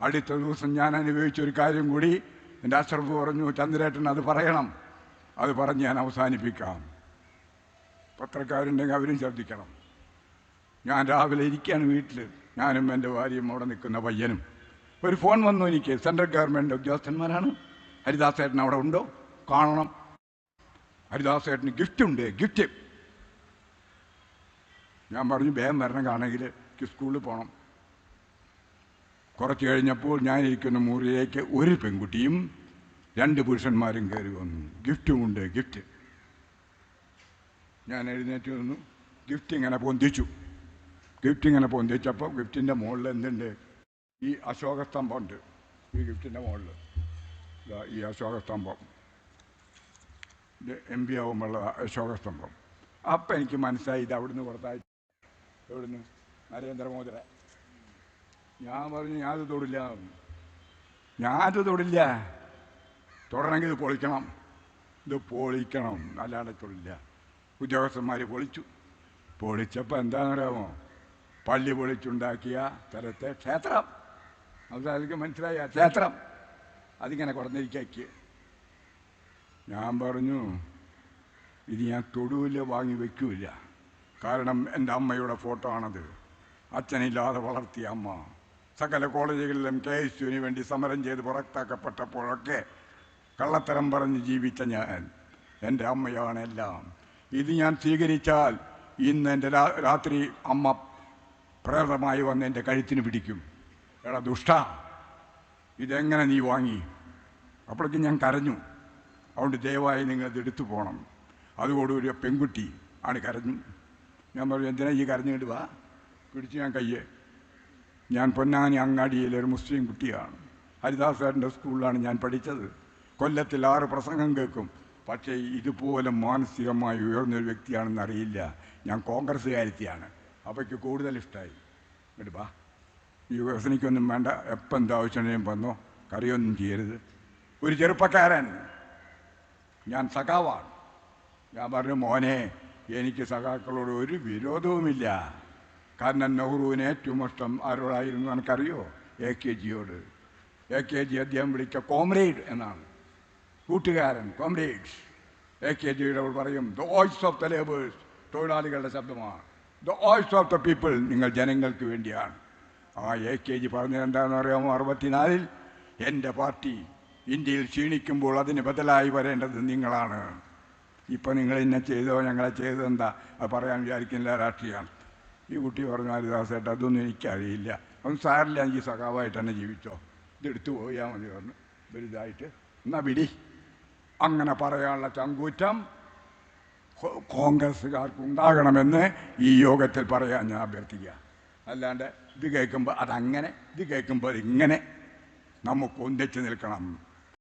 അടുത്ത ദിവസം ഞാൻ അനുഭവിച്ച ഒരു കാര്യം കൂടി എന്റെ അശ്രഫ് പറഞ്ഞു ചന്ദ്രേട്ടൻ അത് പറയണം. അത് പറഞ്ഞ് ഞാൻ അവസാനിപ്പിക്കാം. പത്രക്കാരുണ്ടെങ്കിൽ അവരും ശ്രദ്ധിക്കണം. ഞാൻ രാവിലെ ഇരിക്കുകയാണ് വീട്ടിൽ ഞാനും എന്റെ ഭാര്യയും അവിടെ നിൽക്കുന്ന പയ്യനും. ഒരു ഫോൺ വന്നു എനിക്ക്. സെൻട്രൽ ഗവൺമെന്റ് ഉദ്യോഗസ്ഥന്മാരാണ്. ഹരിദാസ് ഹരിദാസേട്ടൻ അവിടെ ഉണ്ടോ? കാണണം. ഹരിദാസ് ഹരിദാസേട്ടന് ഗിഫ്റ്റ് ഉണ്ട്. ഗിഫ്റ്റ്. ഞാൻ പറഞ്ഞു വേഗം വരണം. കാണെങ്കിൽ സ്കൂളിൽ പോകണം. കുറച്ച് കഴിഞ്ഞപ്പോൾ ഞാനിരിക്കുന്ന മുറിയിലേക്ക് ഒരു പെൺകുട്ടിയും രണ്ട് പുരുഷന്മാരും കയറി വന്നു. ഗിഫ്റ്റും ഉണ്ട് ഗിഫ്റ്റ്. ഞാൻ എഴുന്നേറ്റ് വന്നു. ഗിഫ്റ്റ് ഇങ്ങനെ പൊന്തിച്ചു. ഗിഫ്റ്റ് ഇങ്ങനെ പൊന്തിച്ചപ്പോൾ ഗിഫ്റ്റിന്റെ മുകളിൽ എന്തുണ്ട്? ഈ അശോകസ്തംഭം ഉണ്ട് ഈ ഗിഫ്റ്റിന്റെ മുകളിൽ. ഈ അശോകസ്തംഭം. ഇത് എം പി ആകുമ്പോഴുള്ള അശോക സ്തംഭം അപ്പം എനിക്ക് മനസ്സിലായി ഇത് അവിടുന്ന് പുറത്തായി. എവിടുന്ന്? നരേന്ദ്രമോദിയുടെ. ഞാൻ പറഞ്ഞു ഞാനത് തൊടില്ല. ഞാനത് തൊടില്ല. തൊടണമെങ്കിൽ ഇത് പൊളിക്കണം. ഇത് പൊളിക്കണം. അല്ലാതെ തൊടില്ല. ഉദ്യോഗസ്ഥന്മാർ പൊളിച്ചു. പൊളിച്ചപ്പോൾ എന്താണെന്നറിയാമോ? പള്ളി പൊളിച്ചുണ്ടാക്കിയ സ്ഥലത്തെ ക്ഷേത്രം. അത് അതിക്ക് മനസ്സിലായ ക്ഷേത്രം. അതിങ്ങനെ കുറഞ്ഞിരിക്കാക്കി ഞാൻ പറഞ്ഞു ഇത് ഞാൻ തൊടുവില്ല വാങ്ങി വെക്കൂല. കാരണം എന്റെ അമ്മയുടെ ഫോട്ടോ ആണത്. അച്ഛനില്ലാതെ വളർത്തിയ അമ്മ. സകല കോളേജുകളിലും കെ എസ് യുവിന് വേണ്ടി സമരം ചെയ്ത് പുറത്താക്കപ്പെട്ടപ്പോഴൊക്കെ കള്ളത്തരം പറഞ്ഞ് ജീവിച്ച ഞാൻ എന്റെ അമ്മയാണ് എല്ലാം. ഇത് ഞാൻ സ്വീകരിച്ചാൽ ഇന്ന് എന്റെ രാത്രി അമ്മ പ്രേതമായി വന്ന് എന്റെ കഴുത്തിന് പിടിക്കും. എടാ ദുഷ്ട ഇതെങ്ങനെ നീ വാങ്ങി? അപ്പോഴേക്കും ഞാൻ കരഞ്ഞു. അതുകൊണ്ട് ദയവായി നിങ്ങൾ ഇത് എടുത്തു പോകണം അതുകൊണ്ട് ഒരു പെൺകുട്ടി ആണ് കരഞ്ഞു. ഞാൻ പറഞ്ഞു എന്തിനാ ഈ കരഞ്ഞിട്ട് വാ? പിടിച്ച് ഞാൻ കയ്യെ. ഞാൻ പൊന്നാനി അങ്ങാടിയിലെ ഒരു മുസ്ലിം കുട്ടിയാണ്. ഹരിദാസാറിന്റെ സ്കൂളിലാണ് ഞാൻ പഠിച്ചത്. കൊല്ലത്തിൽ ആറ് പ്രസംഗം കേൾക്കും. പക്ഷേ ഇതുപോലെ മാനസികമായി ഉയർന്നൊരു വ്യക്തിയാണെന്ന് അറിയില്ല. ഞാൻ കോൺഗ്രസ്സുകാരിത്തിയാണ് അവയ്ക്ക് കൂടുതൽ ഇഷ്ടമായി എടുപ്പാ ഈ വ്യസനിക്കൊന്നും വേണ്ട. എപ്പം എന്താവശ്യം വന്നോ. കറിയൊന്നും ചെയ്യരുത്. ഒരു ചെറുപ്പക്കാരൻ. ഞാൻ സഖാവാണ്. ഞാൻ പറഞ്ഞു മോനെ എനിക്ക് സഖാക്കളോട് ഒരു വിരോധവുമില്ല. കാരണം നെഹ്റുവിന് ഏറ്റവും ഇഷ്ടം ആരോടായിരുന്നു എനിക്കറിയോ? എ കെ ജിയോട്. എ കെ ജി അദ്ദേഹം വിളിച്ച കോമ്രേഡ് എന്നാണ്. കൂട്ടുകാരൻ കോമ്രേഡ്സ് എ കെ ജിയുടെ പറയും the voice of the labours തൊഴിലാളികളുടെ ശബ്ദമാണ്. The voice of the people നിങ്ങൾ ജനങ്ങൾക്ക് വേണ്ടിയാണ്. ആ എ കെ ജി പറഞ്ഞത് എന്താണെന്ന് അറിയാമോ? അറുപത്തിനാലിൽ എന്റെ പാർട്ടി ഇന്ത്യയിൽ ക്ഷീണിക്കുമ്പോൾ അതിന് ബദലായി വരേണ്ടത് നിങ്ങളാണ്. ഇപ്പം നിങ്ങൾ ഇന്നെ ചെയ്തോ? ഞങ്ങളെ ചെയ്തോ എന്താ അത് പറയാൻ വിചാരിക്കുന്നില്ല രാഷ്ട്രീയമാണ്. ഈ കുട്ടി പറഞ്ഞു ഹരിദാസേട്ട അതൊന്നും എനിക്കറിയില്ല. അതൊന്നും സാറില്ല എനിക്ക് സഖാവായിട്ട് തന്നെ ജീവിച്ചോ. ഇതെടുത്തു പോയാൽ മതി പറഞ്ഞു. വലുതായിട്ട് എന്നാ വിടി. അങ്ങനെ പറയാനുള്ള ചങ്കൂറ്റം കോൺഗ്രസ്സുകാർക്ക് ഉണ്ടാകണമെന്ന് ഈ യോഗത്തിൽ പറയാൻ ഞാൻ അഭ്യർത്ഥിക്കുക. അല്ലാണ്ട് ഇത് കേൾക്കുമ്പോൾ അതങ്ങനെ ഇത് കേൾക്കുമ്പോൾ ഇങ്ങനെ നമുക്ക് ഒന്നിച്ച് നിൽക്കണം.